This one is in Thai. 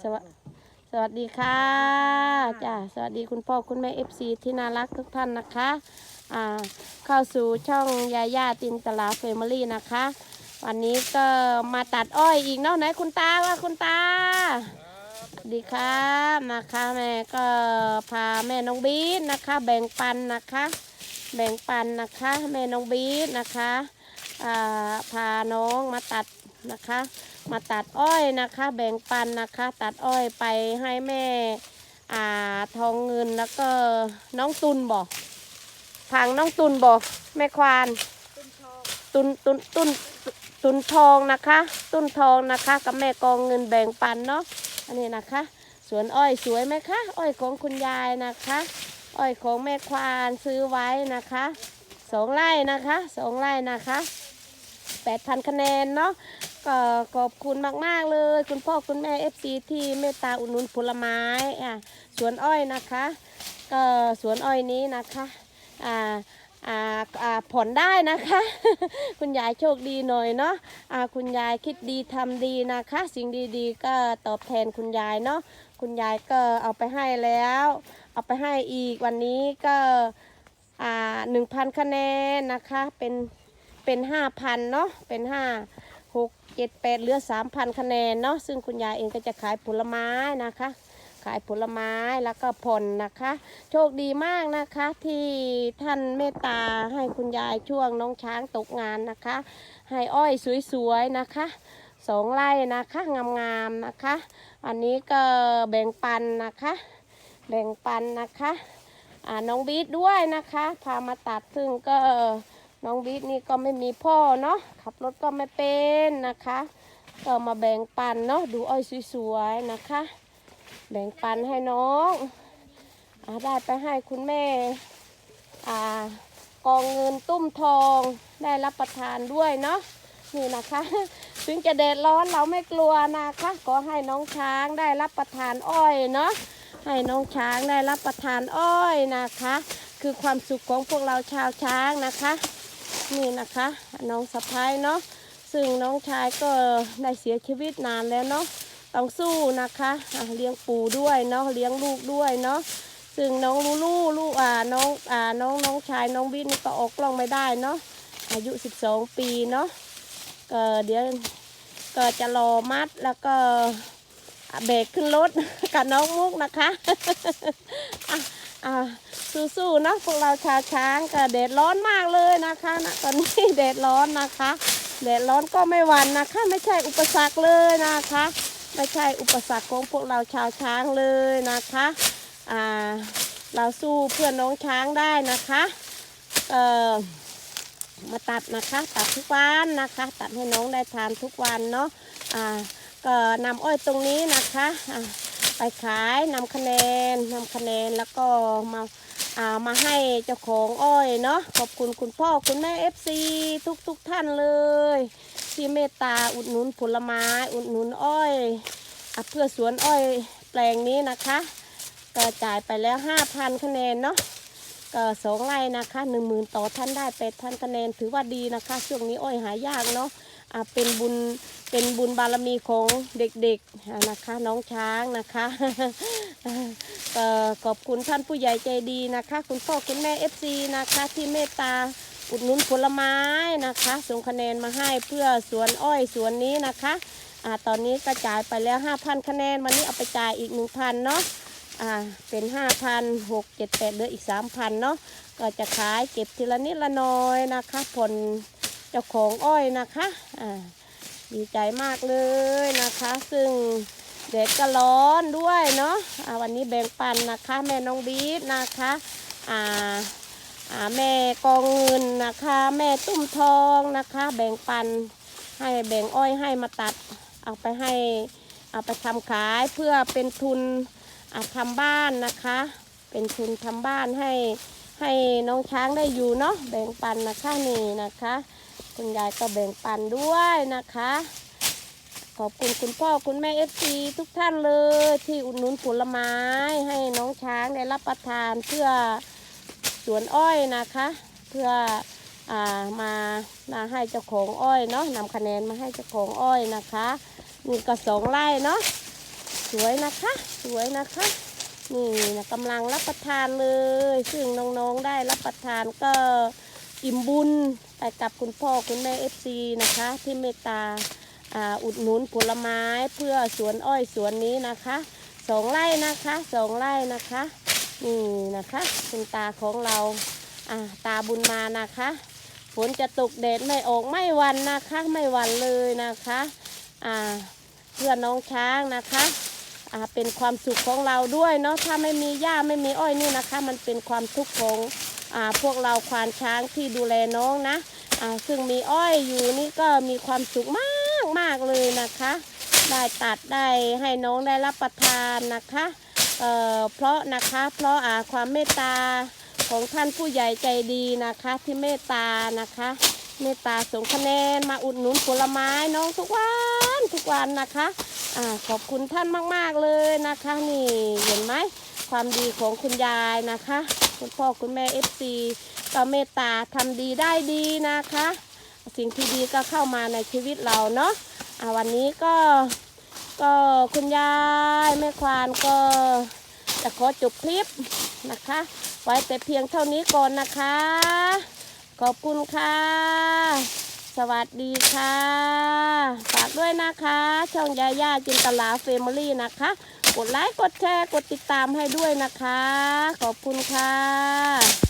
สวัสสวัสดีค่ะจ้าสวัสดีคุณพ่อคุณแม่เอฟซีที่น่ารักทุกท่านนะคะอ่าเข้าสู่ช่องยาย่าตินตลาเฟมิลี่นะคะ วันนี้ก็มาตัดอ้อยอีกเนาะไหนคุณตาว่าคุณตาสวัสดีครับนะคะแม่ก็พาแม่น้องบีทนะคะ แบ่งปันนะคะ แบ่งปันนะคะแม่น้องบีทนะคะอ่าพาน้องมาตัดนะคะ มาตัดอ้อยนะคะ แบ่งปันนะคะ ตัดอ้อยไปให้แม่อ่าทองเงินแล้วก็น้องตุนบอกทางน้องตุนบอกแม่ควานตุนตุนตุนตุนทองนะคะ ตุนทองนะคะกับแม่กองเงินแบ่งปันเนาะอันนี้นะคะ สวนอ้อยสวยไหมคะอ้อยของคุณยายนะคะ อ้อยของแม่ควานซื้อไว้นะคะสองไร่นะคะสองไร่นะคะแปดพันคะแนนเนาะ ก็ขอบคุณมาก ๆ เลย คุณพ่อคุณแม่เอฟซีที่เมตตาอุดหนุนผลไม้อะสวนอ้อยนะคะก็สวนอ้อยนี้นะคะอ่าอ่าอ่าผ่อนได้นะคะ คุณยายโชคดีหน่อยเนาะอ่าคุณยายคิดดีทำดีนะคะ สิ่งดีๆ ก็ตอบแทนคุณยายเนาะคุณยายก็เอาไปให้แล้ว เอาไปให้อีกวันนี้ก็อ่าหนึ่งพันคะแนนนะคะเป็นเป็นห้าพันเนาะเป็นห้า หกเจ็ดแปดเหลือสามพันคะแนนเนาะซึ่งคุณยายเองก็จะขายผลไม้นะคะ ขายผลไม้แล้วก็ผ่อนะคะ โชคดีมากนะคะ ที่ท่านเมตตาให้คุณยายช่วงน้องช้างตกงานนะคะ ให้อ้อยสวยๆนะคะสองไร่นะคะงามๆนะคะ อันนี้ก็แบ่งปันนะคะ แบ่งปันนะคะน้องบีทด้วยนะคะ พามาตัดซึ่งก็ น้องบิ๊กนี่ก็ไม่มีพ่อเนาะขับรถก็ไม่เป็นนะคะ ก็มาแบ่งปันเนาะดูอ้อยสวยๆนะคะ แบ่งปันให้น้องอได้ไปให้คุณแม่อ่ากองเงินตุ้มทองได้รับประทานด้วยเนาะนี่นะคะ ถึงจะแดดร้อนเราไม่กลัวนะคะขอให้น้องช้างได้รับประทานอ้อยเนาะให้น้องช้างได้รับประทานอ้อยนะคะ คือความสุขของพวกเราชาวช้างนะคะ นี่นะคะ น้องสะพ้ายเนาะซึ่งน้องชายก็ได้เสียชีวิตนานแล้วเนาะต้องสู้นะคะะเลี้ยงปู่ด้วยเนาะเลี้ยงลูกด้วยเนาะซึ่งน้องลูลูลูกอ่าน้องอ่าน้องน้องชายน้องบิ๊กนี่ก็ออกกล้องไม่ได้เนาะอายุ 12 ปีเนาะก็เดี๋ยวก็จะรอมัดแล้วก็เบรกขึ้นรถกับน้องมุกนะคะ อ่าสู้ๆนะพวกเราชาวช้างก็แดดร้อนมากเลยนะคะนะตอนนี้แดดร้อนนะคะแดดร้อนก็ไม่หวันนะคะ ไม่ใช่อุปสรรคเลยนะคะ ไม่ใช่อุปสรรคของพวกเราชาวช้างเลยนะคะอ่าเราสู้เพื่อนน้องช้างได้นะคะเอ่อมาตัดนะคะ ตัดทุกวันนะคะ ตัดให้น้องได้ทานทุกวันเนาะอ่าก็นำอ้อยตรงนี้นะคะอ่า ไปขายนำคะแนนนำคะแนนแล้วก็มาอ่ามาให้เจ้าของอ้อยเนาะขอบคุณคุณพ่อคุณแม่เอฟซีทุกทุกๆท่านเลย ที่เมตตาอุดหนุนผลไม้อุดหนุนอ้อยอเพื่อสวนอ้อยแปลงนี้นะคะก็จ่ายไปแล้วห้าพันคะแนนเนาะก็สองไร่นะคะหนึ่งหมื่นต่อท่านได้แปดพันคะแนนถือว่าดีนะคะ ช่วงนี้อ้อยหายากเนาะะเป็นบุญ เป็นบุญบารมีของเด็กๆนะคะน้องช้างนะคะขอบคุณท่านผู้ใหญ่ใจดีนะคะ คุณพ่อคุณแม่เอฟซีนะคะที่เมตตาอุดหนุนผลไม้นะคะ ส่งคะแนนมาให้เพื่อสวนอ้อยสวนนี้นะคะอ่าตอนนี้ก็จ่ายไปแล้ว 5,000 คะแนน วันนี้เอาไปจ่ายอีก 1,000 เนาะอ่าเป็น 5,000 6 7 8เหลืออีก 3,000 เนาะก็จะขายเก็บทีละนิดละน้อยนะคะผลเจ้าของอ้อยนะคะอ่า ดีใจมากเลยนะคะ ซึ่งแดดก็ร้อนด้วยเนาะอ่าวันนี้แบ่งปันนะคะ แม่น้องบีทนะคะอ่าอ่าแม่กองเงินนะคะ แม่ตุ้มทองนะคะ แบ่งปันให้แบ่งอ้อยให้มาตัด เอาไปให้เอาไปทำขายเพื่อเป็นทุนอ่าทำบ้านนะคะ เป็นทุนทำบ้านให้ให้น้องช้างได้อยู่เนาะแบ่งปันนะคะนี่นะคะ คุณยายก็แบ่งปันด้วยนะคะ ขอบคุณคุณพ่อคุณแม่เอฟซีทุกท่านเลยที่อุดหนุนผลไม้ให้น้องช้างได้รับประทานเพื่อสวนอ้อยนะคะ เพื่ออามามาให้เจ้าของอ้อยเนาะนำคะแนนมาให้เจ้าของอ้อยนะคะนี่ก็สองไร่เนาะสวยนะคะ สวยนะคะนี่นะกำลังรับประทานเลย ซึ่งน้องๆได้รับประทานก็ อิ่มบุญไปกับคุณพ่อคุณแม่เอฟซีนะคะ ที่เมตตาอุดหนุนผลไม้เพื่อสวนอ้อยสวนนี้นะคะสองไร่นะคะสองไร่นะคะนี่นะคะ คุณตาของเราตาบุญมานะคะฝนจะตกแดดไม่ออกไม่วันนะคะไม่วันเลยนะคะเพื่อน้องช้างนะคะเป็นความสุขของเราด้วยเนาะถ้าไม่มีหญ้าไม่มีอ้อยนี่นะคะ มันเป็นความทุกข์ของ พวกเราควานช้างที่ดูแลน้องนะอาซึ่งมีอ้อยอยู่นี่ก็มีความสุขมากมากเลยนะคะ ได้ตัดได้ให้น้องได้รับประทานนะคะเอ่อเพราะนะคะเพราะอาความเมตตาของท่านผู้ใหญ่ใจดีนะคะที่เมตตานะคะเมตตาสงคะแนนมาอุดหนุนผลไม้น้องทุกวันทุกวันนะคะอ่าขอบคุณท่านมาก ๆ เลยนะคะ นี่เห็นไหม ความดีของคุณยายนะคะ คุณพ่อคุณแม่เอฟซีก็เมตตาทำดีได้ดีนะคะ สิ่งที่ดีก็เข้ามาในชีวิตเราเนาะอ่าวันนี้ก็ก็คุณยายแม่ควานก็จะขอจบคลิปนะคะ ไว้แต่เพียงเท่านี้ก่อนนะคะ ขอบคุณค่ะ สวัสดีค่ะ ฝากด้วยนะคะ ช่องยาย่าจินตลาเฟมิลี่นะคะ กดไลค์กดแชร์กดติดตามให้ด้วยนะคะ ขอบคุณค่ะ